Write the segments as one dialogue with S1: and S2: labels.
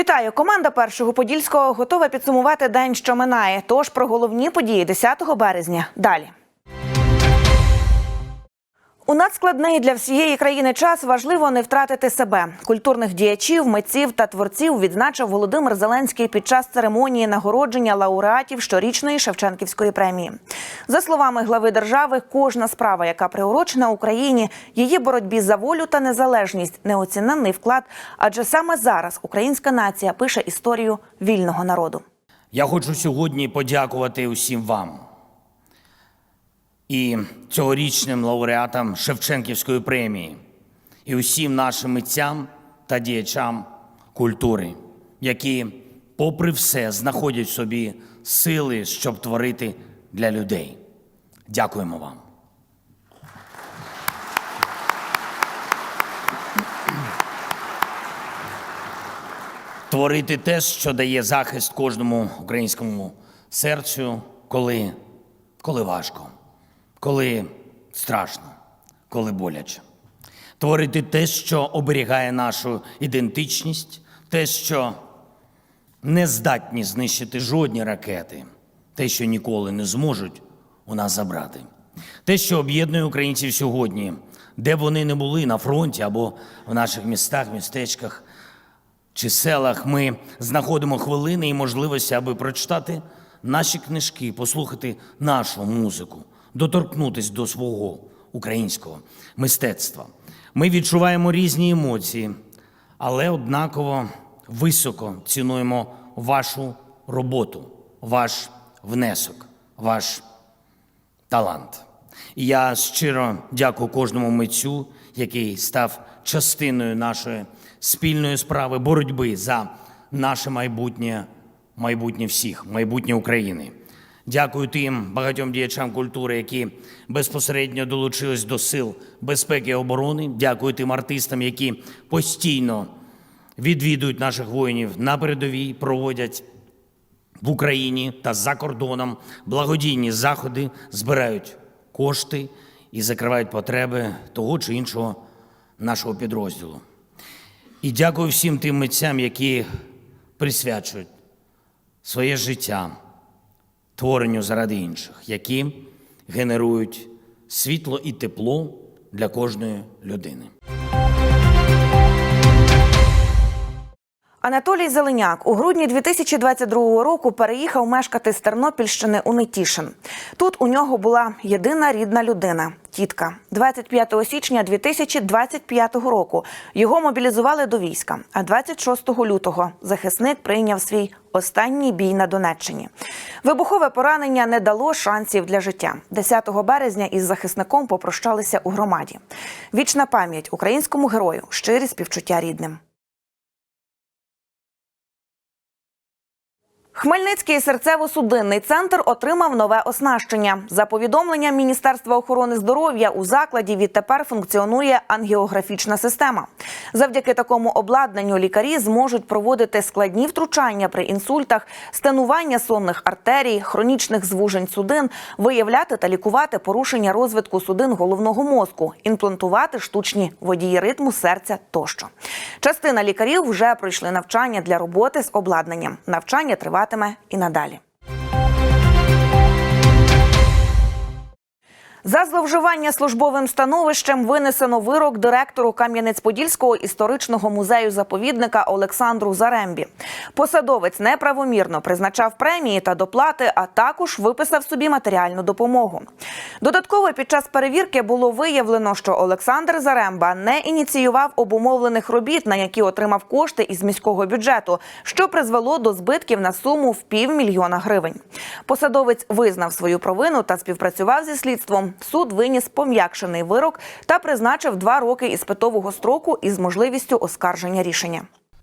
S1: Вітаю! Команда першого подільського готова підсумувати день, що минає. Тож про головні події 10 березня. Далі. У надскладний для всієї країни час важливо не втратити себе. Культурних діячів, митців та творців відзначив Володимир Зеленський під час церемонії нагородження лауреатів щорічної Шевченківської премії. За словами глави держави, кожна справа, яка приурочена Україні, її боротьбі за волю та незалежність неоціненний вклад. Адже саме зараз українська нація пише історію вільного народу.
S2: Я хочу сьогодні подякувати усім вам і цьогорічним лауреатам Шевченківської премії, і усім нашим митцям та діячам культури, які, попри все, знаходять собі сили, щоб творити для людей. Дякуємо вам. Творити те, що дає захист кожному українському серцю, коли, коли важко, коли страшно, коли боляче. Творити те, що оберігає нашу ідентичність, те, що не здатні знищити жодні ракети, те, що ніколи не зможуть у нас забрати. Те, що об'єднує українців сьогодні, де б вони не були на фронті або в наших містах, містечках чи селах, ми знаходимо хвилини і можливості, аби прочитати наші книжки, послухати нашу музику, доторкнутися до свого українського мистецтва. Ми відчуваємо різні емоції, але однаково високо цінуємо вашу роботу, ваш внесок, ваш талант. І я щиро дякую кожному митцю, який став частиною нашої спільної справи боротьби за наше майбутнє, майбутнє всіх, майбутнє України. Дякую тим багатьом діячам культури, які безпосередньо долучились до сил безпеки і оборони. Дякую тим артистам, які постійно відвідують наших воїнів на передовій, проводять в Україні та за кордоном благодійні заходи збирають кошти і закривають потреби того чи іншого нашого підрозділу. І дякую всім тим митцям, які присвячують своє життя творенню заради інших, які генерують світло і тепло для кожної людини.
S1: Анатолій Зеленяк у грудні 2022 року переїхав мешкати з Тернопільщини у Нетішин. Тут у нього була єдина рідна людина тітка. 25 січня 2025 року його мобілізували до війська. А 26 лютого захисник прийняв свій останній бій на Донеччині. Вибухове поранення не дало шансів для життя. 10 березня із захисником попрощалися у громаді. Вічна пам'ять українському герою, щирі співчуття рідним. Хмельницький серцево-судинний центр отримав нове оснащення. За повідомленням Міністерства охорони здоров'я у закладі відтепер функціонує ангіографічна система. Завдяки такому обладнанню лікарі зможуть проводити складні втручання при інсультах, стенування сонних артерій, хронічних звужень судин, виявляти та лікувати порушення розвитку судин головного мозку, імплантувати штучні водії ритму серця тощо. Частина лікарів вже пройшли навчання для роботи з обладнанням. Навчання триватиме і надалі. За зловживання службовим становищем винесено вирок директору Кам'янець-Подільського історичного музею заповідника Олександру Зарембі. Посадовець неправомірно призначав премії та доплати, а також виписав собі матеріальну допомогу. Додатково під час перевірки було виявлено, що Олександр Заремба не ініціював обумовлених робіт, на які отримав кошти із міського бюджету, що призвело до збитків на суму в півмільйона гривень. Посадовець визнав свою провину та співпрацював зі слідством. Суд виніс пом'якшений вирок та призначив два роки іспитового строку із можливістю оскарження рішення.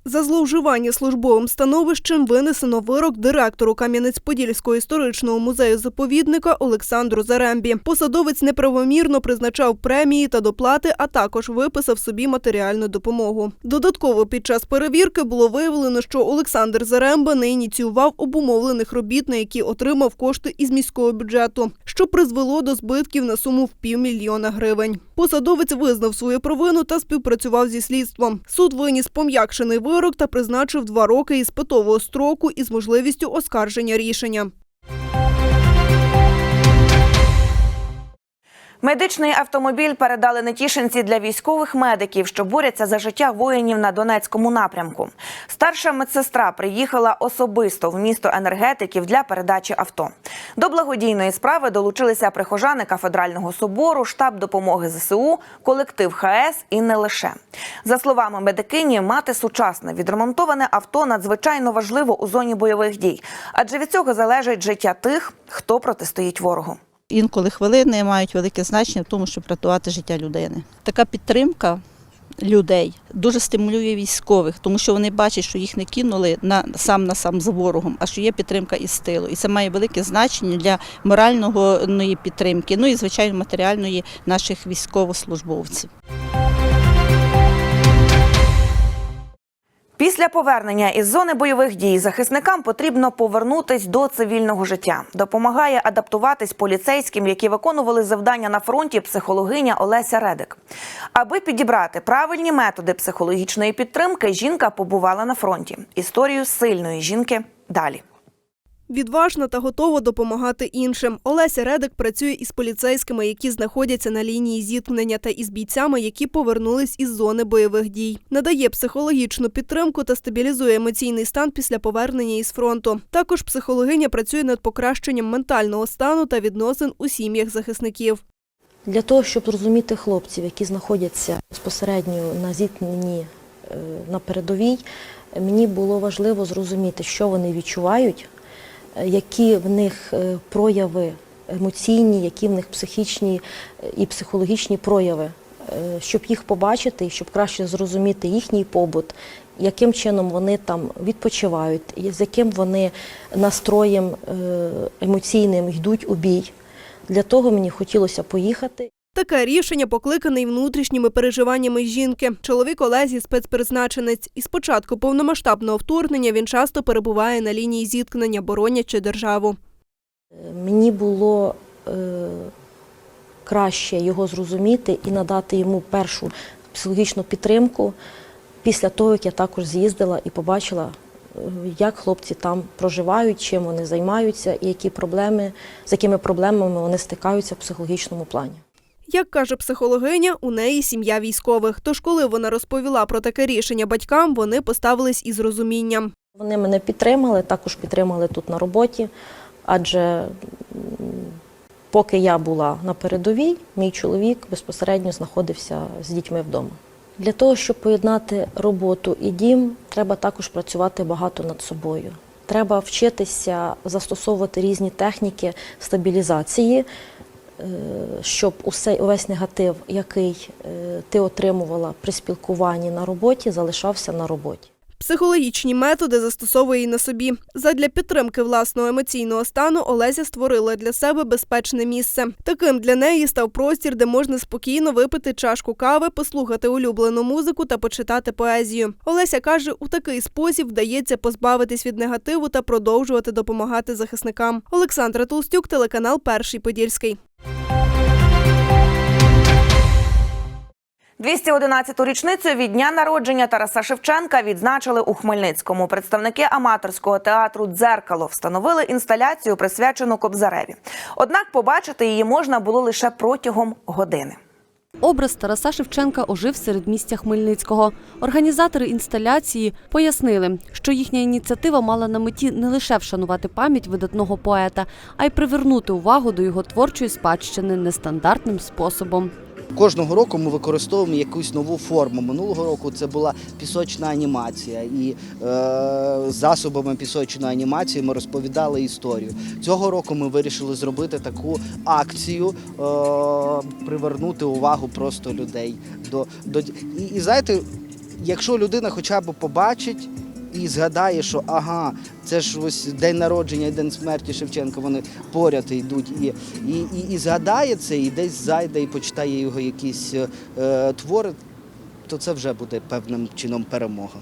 S3: За зловживання службовим становищем винесено вирок директору Кам'янець-Подільського історичного музею заповідника Олександру Зарембі. Посадовець неправомірно призначав премії та доплати, а також виписав собі матеріальну допомогу. Додатково під час перевірки було виявлено, що Олександр Заремба не ініціював обумовлених робіт, на які отримав кошти із міського бюджету, що призвело до збитків на суму в півмільйона гривень. Посадовець визнав свою провину та співпрацював зі слідством. Суд виніс пом'якшений вирок та призначив два роки іспитового строку із можливістю оскарження рішення.
S1: Медичний автомобіль передали Нетішинці для військових медиків, що борються за життя воїнів на Донецькому напрямку. Старша медсестра приїхала особисто в місто енергетиків для передачі авто. До благодійної справи долучилися прихожани кафедрального собору, штаб допомоги ЗСУ, колектив ХС і не лише. За словами медикині, мати сучасне відремонтоване авто надзвичайно важливо у зоні бойових дій, адже від цього залежить життя тих, хто протистоїть ворогу.
S4: Інколи хвилини мають велике значення в тому, щоб рятувати життя людини. Така підтримка людей дуже стимулює військових, тому що вони бачать, що їх не кинули на сам на сам з ворогом, а що є підтримка із тилу. І це має велике значення для моральної підтримки, ну і звичайно матеріальної наших військовослужбовців.
S1: Після повернення із зони бойових дій захисникам потрібно повернутись до цивільного життя. Допомагає адаптуватись поліцейським, які виконували завдання на фронті психологиня Олеся Редик. Аби підібрати правильні методи психологічної підтримки, жінка побувала на фронті. Історію сильної жінки далі.
S3: Відважна та готова допомагати іншим. Олеся Редик працює із поліцейськими, які знаходяться на лінії зіткнення, та із бійцями, які повернулись із зони бойових дій. Надає психологічну підтримку та стабілізує емоційний стан після повернення із фронту. Також психологиня працює над покращенням ментального стану та відносин у сім'ях захисників.
S5: Для того, щоб зрозуміти хлопців, які знаходяться безпосередньо на зіткненні е, на передовій, мені було важливо зрозуміти, що вони відчувають, які в них е, прояви емоційні, які в них психічні е, і психологічні прояви, е, щоб їх побачити, щоб краще зрозуміти їхній побут, яким чином вони там відпочивають, з яким вони настроєм емоційним йдуть у бій. Для того мені хотілося поїхати.
S3: Таке рішення покликане й внутрішніми переживаннями жінки. Чоловік Олесі спецпризначенець. І з початку повномасштабного вторгнення він часто перебуває на лінії зіткнення, боронячи державу.
S5: Мені було е, краще його зрозуміти і надати йому першу психологічну підтримку після того, як я також з'їздила і побачила, е, як хлопці там проживають, чим вони займаються і які проблеми, з якими проблемами вони стикаються в психологічному плані.
S3: Як каже психологиня, у неї сім'я військових. Тож, коли вона розповіла про таке рішення батькам, вони поставились із розумінням.
S5: Вони мене підтримали, також підтримали тут на роботі, адже поки я була на передовій, мій чоловік безпосередньо знаходився з дітьми вдома. Для того, щоб поєднати роботу і дім, треба також працювати багато над собою. Треба вчитися застосовувати різні техніки стабілізації, щоб усе, увесь негатив, який е, ти отримувала при спілкуванні на роботі, залишався на роботі.
S3: Психологічні методи застосовує і на собі. Задля підтримки власного емоційного стану Олеся створила для себе безпечне місце. Таким для неї став простір, де можна спокійно випити чашку кави, послухати улюблену музику та почитати поезію. Олеся каже, у такий спосіб вдається позбавитись від негативу та продовжувати допомагати захисникам. Олександра Толстюк, телеканал Перший Подільський.
S1: 211-ту річницю від дня народження Тараса Шевченка відзначили у Хмельницькому. Представники аматорського театру Дзеркало встановили інсталяцію, присвячену Кобзареві. Однак побачити її можна було лише протягом години.
S6: Образ Тараса Шевченка ожив серед місця Хмельницького. Організатори інсталяції пояснили, що їхня ініціатива мала на меті не лише вшанувати пам'ять видатного поета, а й привернути увагу до його творчої спадщини нестандартним способом.
S7: Кожного року ми використовуємо якусь нову форму. Минулого року це була пісочна анімація, і е, засобами пісочної анімації ми розповідали історію. Цього року ми вирішили зробити таку акцію, е, привернути увагу просто людей до, до і, і знаєте, якщо людина хоча б побачить. І згадає, що ага, це ж ось день народження і день смерті Шевченка, вони поряд йдуть, і, і, і, і згадає це, і десь зайде і почитає його якісь е, твори, то це вже буде певним чином перемога.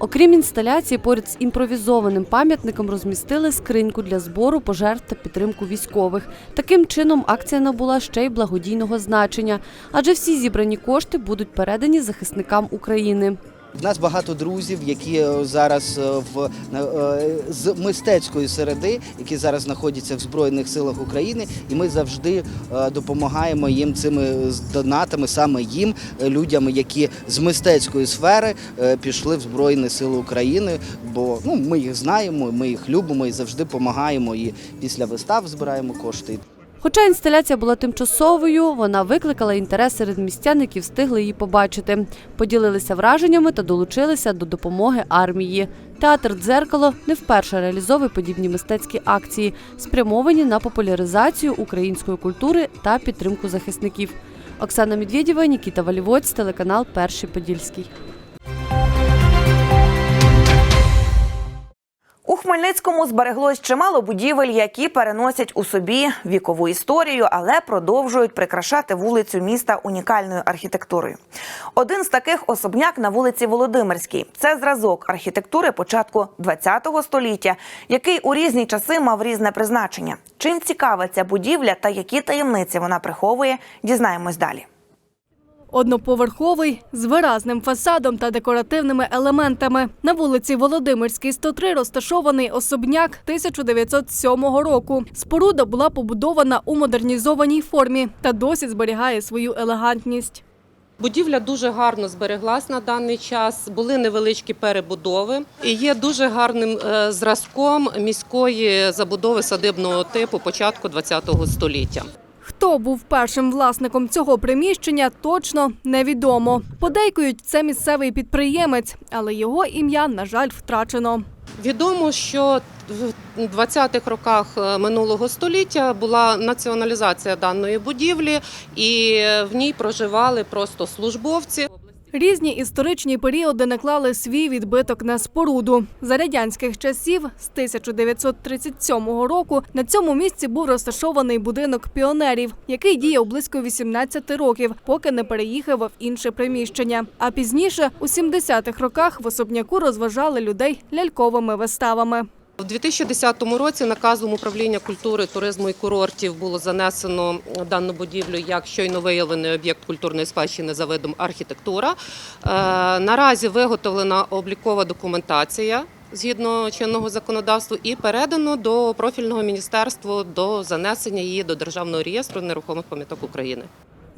S6: Окрім інсталяції, поряд з імпровізованим пам'ятником розмістили скриньку для збору пожертв та підтримку військових. Таким чином, акція набула ще й благодійного значення, адже всі зібрані кошти будуть передані захисникам України.
S7: У нас багато друзів, які е, зараз е, в е, з мистецької середи, які зараз знаходяться в Збройних силах України, і ми завжди допомагаємо їм цими донатами, саме їм, людям, які з мистецької сфери пішли в Збройні Сили України. Бо ну ми їх знаємо, ми їх любимо і завжди допомагаємо. І після вистав збираємо кошти.
S6: Хоча інсталяція була тимчасовою, вона викликала інтерес серед містян, які встигли її побачити. Поділилися враженнями та долучилися до допомоги армії. Театр Дзеркало не вперше реалізовує подібні мистецькі акції, спрямовані на популяризацію української культури та підтримку захисників. Оксана Медведєва, Нікіта Валівоць, телеканал Перший Подільський.
S1: У Хмельницькому збереглось чимало будівель, які переносять у собі вікову історію, але продовжують прикрашати вулицю міста унікальною архітектурою. Один з таких особняк на вулиці Володимирській. Це зразок архітектури початку ХХ століття, який у різні часи мав різне призначення. Чим цікава ця будівля та які таємниці вона приховує, дізнаємось далі.
S8: Одноповерховий з виразним фасадом та декоративними елементами. На вулиці Володимирській 103 розташований особняк 1907 року. Споруда була побудована у модернізованій формі та досі зберігає свою елегантність.
S9: Будівля дуже гарно збереглась на даний час. Були невеличкі перебудови і є дуже гарним е, зразком міської забудови садибного типу початку ХХ століття.
S8: Хто був першим власником цього приміщення, точно невідомо. Подейкують, це місцевий підприємець, але його ім'я, на жаль, втрачено.
S9: Відомо, що в 20-х роках е, минулого століття була націоналізація даної будівлі, і в ній проживали просто службовці.
S8: Різні історичні періоди наклали свій відбиток на споруду. За радянських часів з 1937 року на цьому місці був розташований будинок піонерів, який діяв близько 18 років, поки не переїхав в інше приміщення. А пізніше, у 70-х роках, в особняку розважали людей ляльковими виставами.
S9: У 2010 році наказом управління культури, туризму і курортів було занесено дану будівлю як щойно виявлений об'єкт культурної спадщини за видом архітектура. Е, Наразі виготовлена облікова документація. Згідно чинного законодавства, і передано до профільного міністерства до занесення її до державного реєстру нерухомих пам'яток України.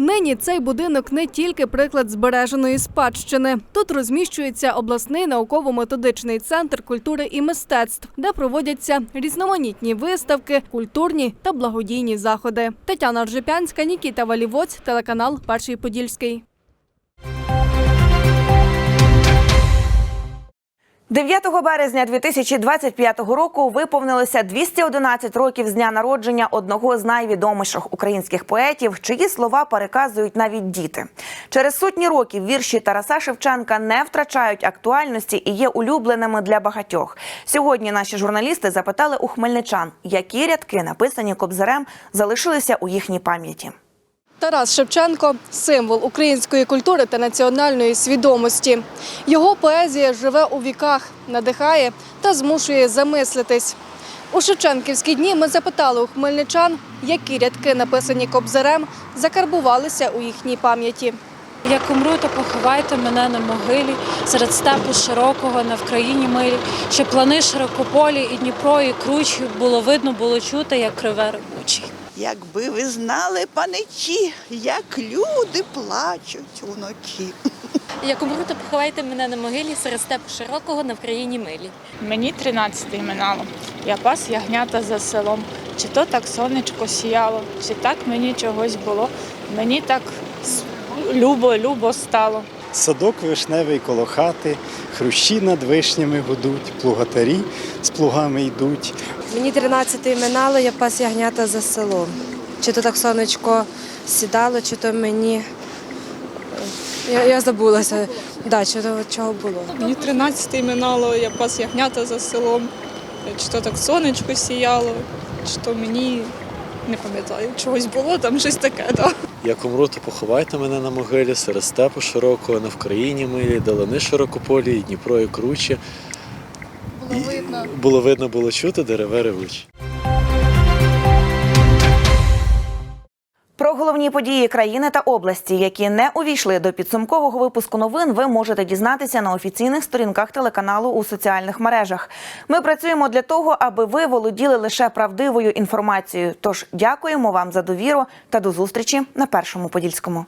S8: Нині цей будинок не тільки приклад збереженої спадщини. Тут розміщується обласний науково-методичний центр культури і мистецтв, де проводяться різноманітні виставки, культурні та благодійні заходи. Тетяна Ржепянська, Нікіта Валівоць, телеканал Перший Подільський.
S1: 9 березня 2025 року виповнилося 211 років з дня народження одного з найвідоміших українських поетів, чиї слова переказують навіть діти. Через сотні років вірші Тараса Шевченка не втрачають актуальності і є улюбленими для багатьох. Сьогодні наші журналісти запитали у хмельничан, які рядки, написані кобзарем, залишилися у їхній пам'яті.
S8: Тарас Шевченко символ української культури та національної свідомості. Його поезія живе у віках, надихає та змушує замислитись. У Шевченківські дні ми запитали у хмельничан, які рядки, написані кобзарем, закарбувалися у їхній пам'яті.
S10: Як умру, то поховайте мене на могилі серед степу широкого на Вкраїні милі, що плани широкополі і Дніпро, і кручі було видно, було чути, як криве ревучий.
S11: Якби ви знали, паничі, як люди плачуть уночі.
S10: Як умру, то поховайте мене на могилі серед степу широкого на Вкраїні милі.
S12: Мені тринадцяте минало. Я пас ягнята за селом. Чи то так сонечко сіяло, чи так мені чогось було. Мені так любо, любо стало.
S13: Садок вишневий коло хати, хрущі над вишнями гудуть, плугатарі з плугами йдуть.
S14: Мені 13 минало, я пас ягнята за селом. Чи то так сонечко сідало, чи то мені. е, Я, я забулася, да, чи то чого було.
S12: Мені 13 минало, я пас ягнята за селом. Чи то так сонечко сіяло, чи то мені Не пам'ятаю, чогось було, там щось таке. Да.
S15: Як умру, то поховайте мене на могилі серед степу широкого, не в країні милі, долини широкополі, Дніпро і круче.
S12: Було видно.
S15: Було видно, було чути, дереве ревучі.
S1: Про головні події країни та області, які не увійшли до підсумкового випуску новин, ви можете дізнатися на офіційних сторінках телеканалу у соціальних мережах. Ми працюємо для того, аби ви володіли лише правдивою інформацією. Тож дякуємо вам за довіру та до зустрічі на першому подільському.